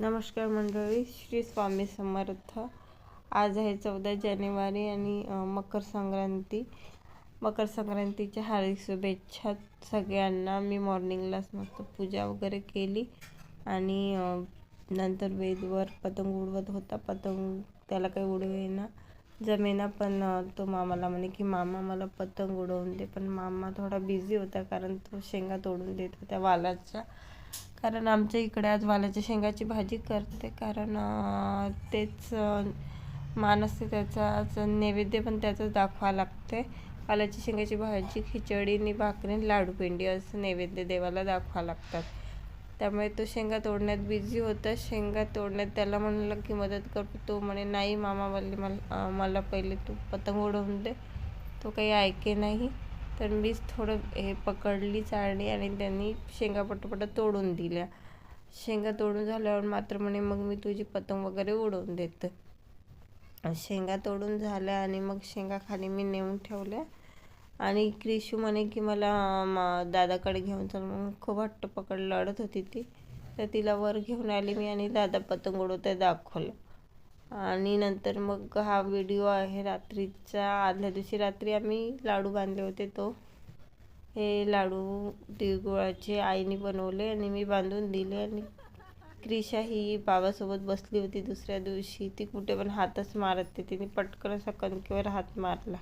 नमस्कार मंडळी श्री स्वामी समर्थ. आज आहे चौदा जानेवारी आणि मकर संक्रांती. मकर संक्रांतीच्या हार्दिक शुभेच्छा सगळ्यांना. मी मॉर्निंगलाच मस्त पूजा वगैरे केली आणि नंतर वेदवर पतंग उडवत होता. पतंग त्याला काही उडवेना जमेना पण तो मामाला म्हणे की मामा मला पतंग उडवून दे. पण मामा थोडा बिझी होता कारण तो शेंगा तोडून देत होत्या वालाच्या कारण आमच्या इकडे आज वालाच्या शेंगाची भाजी करते. कारण तेच मान असते त्याचा नैवेद्य पण त्याचं दाखवा लागते. वालाच्या शेंगाची भाजी खिचडी आणि भाकरी लाडू असं नैवेद्य देवाला दाखवा लागतात. त्यामुळे तो शेंगा तोडण्यात बिझी होता. शेंगा तोडण्यात त्याला म्हणलं की मदत कर तो म्हणे नाही मामा बोलले मला मला पहिले तू पतंग उडवून दे. तो काही ऐके नाही. तर मीच थोडं हे पकडली चाळणी आणि त्यांनी शेंगा पटपट तोडून दिल्या. शेंगा तोडून झाल्यावर मात्र म्हणे मग मी तुझी पतंग वगैरे उडवून देते. शेंगा तोडून झाल्या आणि मग शेंगा खाली मी नेऊन ठेवल्या. आणि क्रिशू म्हणे की मला दादाकडे घेऊन चल. मग खूप हट्ट पकड लढत होती ती. तर तिला वर घेऊन आली मी आणि दादा पतंग उडवते दाखवलं. आणि नंतर मग हा व्हिडिओ आहे रात्रीचा. आदल्या दिवशी रात्री आम्ही लाडू बांधले होते तो. हे लाडू तिळगुळाचे आईने बनवले आणि मी बांधून दिले आणि क्रिशा ही बाबासोबत बसली होती दुसऱ्या दिवशी. ती कुठे पण हातच मारत होती. तिने पटकन असा कणकेवर हात मारला.